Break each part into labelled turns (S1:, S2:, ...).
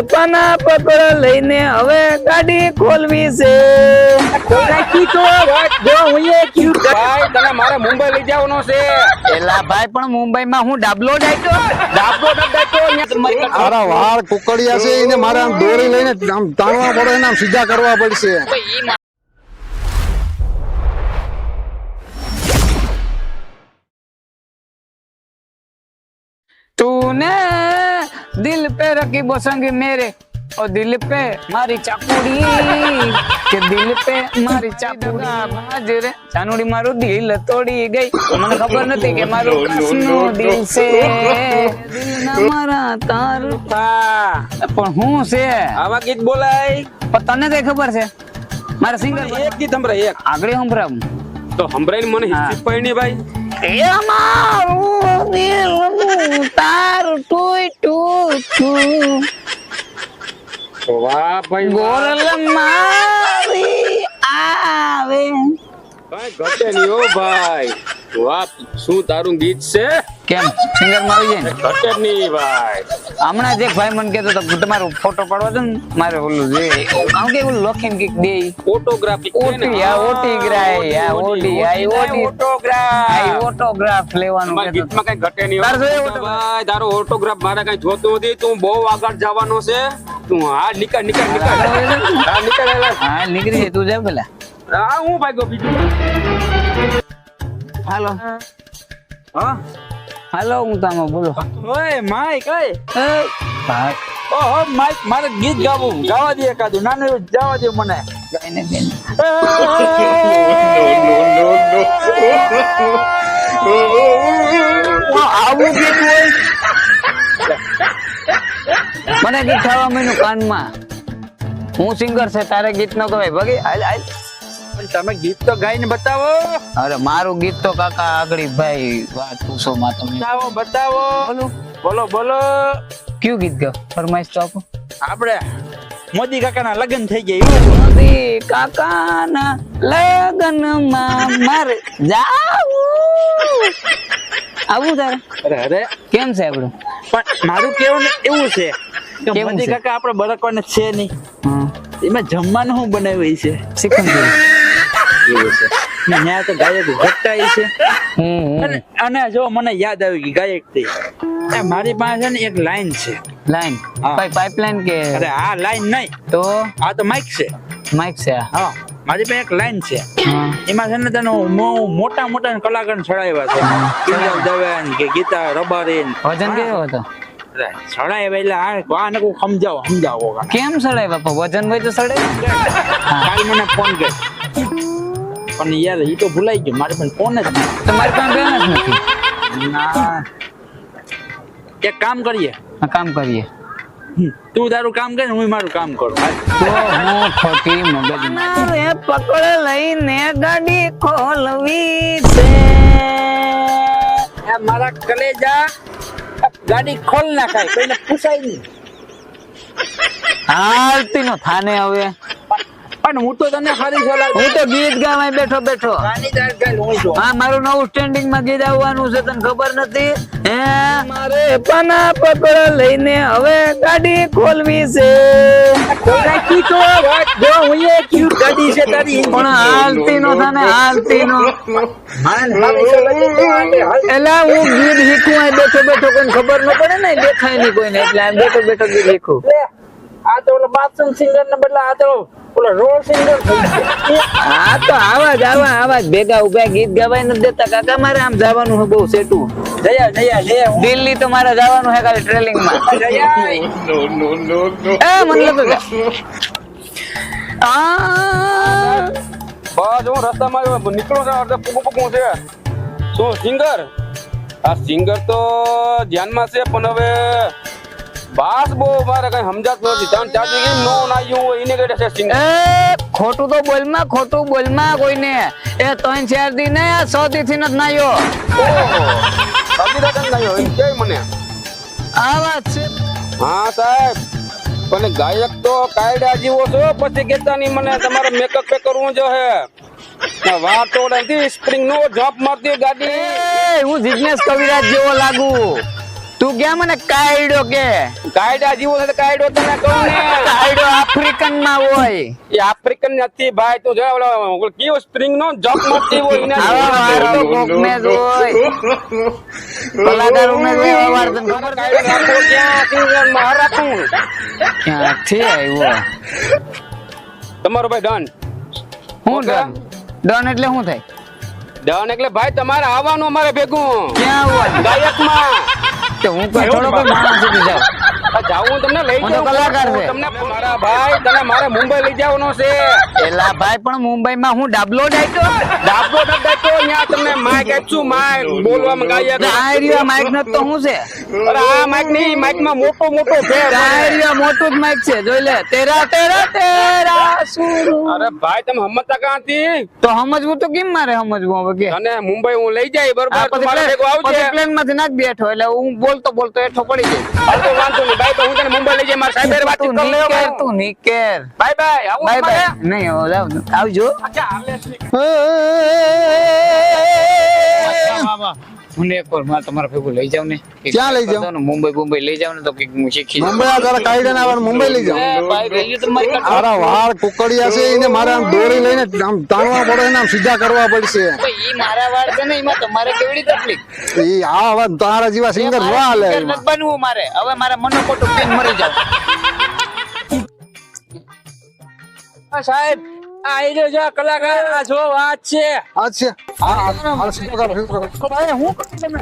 S1: પાના પકડ લઈને હવે ગાડી ખોલવી છે.
S2: ભાઈ તને મારે મુંબઈ લઈ જવાનો છે.
S1: એલા ભાઈ પણ મુંબઈમાં હું ડાબલો ડાયટો
S2: ડાબલો ડબ્બો અહીંયા
S3: મારા વાળ કુકડિયા છે એને મારે આમ દોરી લઈને આમ તાણવા પડે ને આમ સીધા કરવા પડશે.
S1: तूने दिल पे रखी बसंगी मेरे और दिल पे मारी चाकूड़ी કે દિલ પે મારી ચાકુડી હાજરે ચાનુડી મારું દિલ તોડી ગઈ તો મને ખબર નથી કે મારું કાસનું દિલ છે દિલ ના મારા તારું
S2: હા,
S1: પણ હું છે
S2: આવા ગીત બોલાય
S1: પણ તને કઈ ખબર છે મારા સિંગર
S2: એક ગીત સંભળાય એક
S1: આગળ સંભળાવું
S2: તો સંભળાઈને મને
S1: હા.
S2: હિસ્ટ્રી પડી ભાઈ
S1: એ મારું દિલ તારું ટુઈ ટુ ટુ
S2: વાહ ભાઈ
S1: ગોરલ મારી આવે.
S2: નહીં ભાઈ. વાહ શું તારું ગીત છે?
S1: કેમ? સિંગરમાં આવી જાય
S2: ઘટે નહીં ભાઈ.
S1: હમણાં જે ભાઈ મને કહેતો હતો તમારો ફોટો પાડવા છે ને મારે ઓલું જે આમ કે ઓલું લખીને કંઈક દે
S2: ફોટોગ્રાફી
S1: ઓટી આ ઓટી આ ઓટી આ ઈ ઓટી. આ
S2: ફોટોગ્રાફ
S1: ઓટોગ્રાફ લેવાનું
S2: ગીતમાં કઈ ઘટે નહીં
S1: તાર જોઈએ
S2: ભાઈ તારો ઓટોગ્રાફ મારે કઈ જોતું નથી. તું બહુ આગળ જવાનો છે. તું હા નીકળ નીકળ નીકળ. હા નીકળ
S1: હા નીકળી તું જા પેલા.
S2: હા હું ભાઈ બીજું.
S1: હાલો.
S2: હા.
S1: હાલો હું તમે બોલો.
S4: ઓય માય ઓય.
S1: એ ભાઈ
S4: ઓહો માય મારે ગીત ગાવું. ગાવા દે એકાદું. નાનું એવું જવા દે મને.
S1: ગાઈને બેન. આવું ગીત હોય? મને ગીત ખાવા મહિનું કાનમાં. હું સિંગર છે તારે ગીત ન ગવાય. ભગી હાલ હાલ.
S4: પણ તમે ગીત તો ગાઈને બતાવો.
S1: અરે મારું ગીત તો કાકા આગળ ભાઈ વાત પૂછો માં તમે.
S4: બતાવો બતાવો. બોલો. બોલો
S1: કયું ગીત ગાવ ફરમાઈશ તો આપો.
S4: આપણે મોદી કાકાના લગ્ન થઈ ગયા. એવું
S1: મોદી કાકાના લગનમાં મારે જાવું. આવું તારે.
S4: અરે અરે.
S1: કેમ છે આપણું?
S4: પણ મારું કેવું એવું છે કે મોદી કાકા આપણે બરકવાને છે નહીં. એમાં જમવાનું શું બનાવ્યું છે. એવું છે. ત્યાં તો ગાયક ઘટાય છે. અને જો મને યાદ આવી ગઈ ગાયકથી મારી પાસે ને એક લાઈન છે.
S1: લાઈન? પાઇપલાઈન કે?
S4: અરે આ લાઈન નહીં.
S1: તો?
S4: આ તો માઇક છે.
S1: માઇક છે
S4: હા. મારી પાસે એક લાઈન છે. એમાં છે ને તને મોટા મોટા કલાકાર ચડાવ્યા છે. દવે કે ગીતા રબારી.
S1: વજન કેવો હતો?
S4: અરે, એટલે આ આને કોઈ સમજાવો સમજાવો
S1: કેમ સડાય બાપા? વજન હોય તો સડે
S4: કાલ મને ફોન કર. પણ યાર એ તો ભૂલાઈ ગયું. મારે પણ ફોન જ
S1: તમારી પાસે બેન જ નથી.
S4: ના. એક કામ કરીએ.
S1: હા કામ કરીએ.
S4: તું તારું કામ કર હું મારું કામ કરું.
S1: તો હું ખોટી મગજ રે પકડ લઈને ગાડી ખોલવી છે.
S4: એ મારા કલેજા ગાડી ખોલ નાખાય કોઈને પૂછાય નહીં.
S1: હાલતી નો થાને હવે.
S4: પણ હું તો તને ખાલી સલાહ
S1: હું તો ગીત ગાવા બેઠો બેઠો.
S4: હું
S1: મારું નવું સ્ટેન્ડિંગમાં ગીત આવવાનું છે તને ખબર નથી? હે? મારે પના પકડ લઈને હવે ગાડી ખોલવી છે.
S4: તો? વાત જો હું એ ક્યુ ગાડી છે તારી.
S1: પણ હાલતી નો થાને હાલતી નો. એલા હું ગીત શીખું આ બેઠો બેઠો કોઈને ખબર ન પડે ને દેખાય નહીં કોઈને. એટલે આ બેઠો બેઠો ગીત શીખું.
S4: આ તો ઓલો બાથરૂમ સિંગર ને બદલે આ તો
S1: હા તો આવાજ આવા આવાજ ભેગા ઊભા ગીત ગવાય નથી દેતા. કાકા મારે આમ જવાનું છે બહુ સેટું.
S4: જયા જયા લે
S1: દિલ્હી તો મારે જવાનું છે ખાલી ટ્રેલિંગમાં
S4: જયા.
S1: આ.
S2: બસ હું રસ્તામાં આવ્યો, નીકળું છું અડધે પૂગું પૂગું છે. શું સિંગર? આ સિંગર તો ધ્યાનમાં છે પણ હવે બાસ બહુ મારે કઈ સમજાત નથી. ત્રણ ચાર દી નો નાયું હોય એને કઈ ટેસ્ટિંગ
S1: એ ખોટું તો બોલમાં ખોટું બોલમાં કોઈને. એ ત્રણ ચાર દી ને સો દી થી નથી નાયો.
S2: ઓહો. અભિદાન નાયો એમ કે મને.
S1: આ વાત છે.
S2: હા સાહેબ. પણ ગાયક તો કાયડા જેવો છો પછી કેતા નહીં મને તમારે મેકઅપ પે કરવું જો હે. વાત તો નથી સ્પ્રિંગ નો જોબ મારતી ગાડી.
S1: હું જિજ્ઞેશ કવિરાજ જેવો લાગુ. તું ક્યાં મને કાયડો કે?
S2: કાયડા જીવો છે કાયડો તને કહું ને.
S1: કાયડો આફ્રિકનમાં હોય.
S2: એ આફ્રિકન નથી ભાઈ તું જો ઓલો કયો સ્પ્રિંગ નો જોક મારતી હોય એને
S1: આ તો કોકને જ હોય. કલાકારોને ઉમે હોય વાર તને ખબર છે?
S2: કાયદો રાખો ક્યાં સિંગરમાં રાખું.
S1: છે આવ્યો?
S2: તમારો ભાઈ ડન.
S1: હું ડન? ડન એટલે શું થાય?
S2: ડન એટલે ભાઈ તમારે આવવાનું અમારે ભેગું.
S1: ક્યાં આવવાનું?
S2: ગાયકમાં
S1: તો હું કોઈ થોડો કોઈ માણસ નથી જાઉં.
S2: જાવું તમને લઈ
S1: હું
S2: જાઉં.
S1: કલાકાર છે.
S2: તમને મારા ભાઈ તને મારે મુંબઈ લઈ જવાનો છે.
S1: એલા ભાઈ પણ મુંબઈમાં હું ડાબલો ડાયટો
S2: ડાબલો તમને આપશું માઈક બોલવામાં
S1: ન તો. શું છે?
S2: અરે આ માઇક નહીં માઇકમાં મોટો
S1: જ માઇક છે જોઈ લે. તેરા તેરા તેરા સુર.
S2: અરે ભાઈ તમે હમતા ક્યાંથી?
S1: તો સમજવું તો કેમ મારે સમજવું હવે કે?
S2: અને મુંબઈ હું લઈ જાય બરોબર તમારે આવજે.
S1: પછી માંથી ના જ બેઠો એટલે હું બોલતો બોલતો એઠો પડી જાય
S2: વાંધો નહીં ભાઈ તો હું તને મુંબઈ લઈ જાય મારા સાહેબ હારે વાતચીત
S1: તું
S2: કરી લેવો
S1: તું નીકેર
S2: બાય બાય આવું
S1: બાય બાય નહીં હવે આવજો
S2: અચ્છા હાલે.
S1: મને એક વાર મારે તમારા ભેગું લઈ જાવ ને.
S3: ક્યાં લઈ જાવ?
S1: મુંબઈ મુંબઈ લઈ જાવ ને તો કે હું શીખી
S3: મુંબઈ આ તારા કાયદા ના મુંબઈ લઈ
S1: કરતા
S3: તારા વાળ કુકડિયા છે એને મારે આમ દોરી લઈને આમ તાણવા પડે ને આમ સીધા કરવા પડશે.
S1: ભાઈ, ઈ મારા વાળ છે ને એમાં તમારે કેવડી તકલીફ?
S3: ઈ આ હવે તારા જેવા સિંગર
S1: ના
S3: વાહ લે
S1: singer નથી બનવું મારે. હવે મારે મનો ખોટું પીને મરી જાવ.
S2: આ સાહેબ. આ એ જો જો કલાકાર આ જો વાત છે.
S3: અચ્છા હા હા હાલ કરો સીધો કરો
S1: ભાઈ હું તમે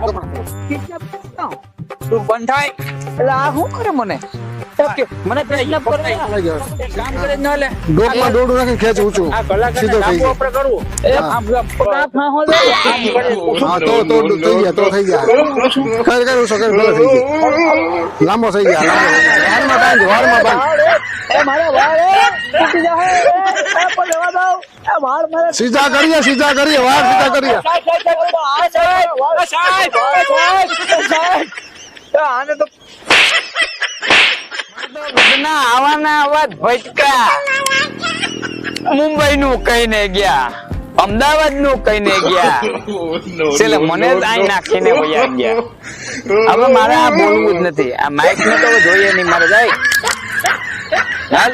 S1: Kidnap કરતા હો.
S4: તું બંધ થાય
S1: એટલે આ શું કરે મને? ઓકે મને kidnap કરે
S3: લઈ જાઓ.
S4: કામ કરે ન લે.
S3: ડોકમાં દોડું નાખીને ખેંચ ઊંચું.
S4: આ કલાકાર
S3: સીધો થઈ
S4: આપણે કરવું.
S1: એ
S3: હા.
S1: આમ આમ ફાંહો દે.
S3: હા તો તો થઈ ગયા તો થઈ ગયા. ખર કર ઉસો કર પેલા થઈ ગયા. લાંબો થઈ ગયા લાંબો. વારમાં બાંધ વારમાં બાંધ. સીધા કરીએ સીધા કરીએ વાર સીધા કરીએ.
S1: ના આવાના અવાજ ભટકા. મુંબઈ નું કહીને ગયા અમદાવાદનું કહીને ગયા. મને જ આઈ નાખીને વયા ગયા. હવે મારે આ બોલવું જ નથી. આ માઇક ને તો જોઈએ નહીં મારે જાય. હાલ.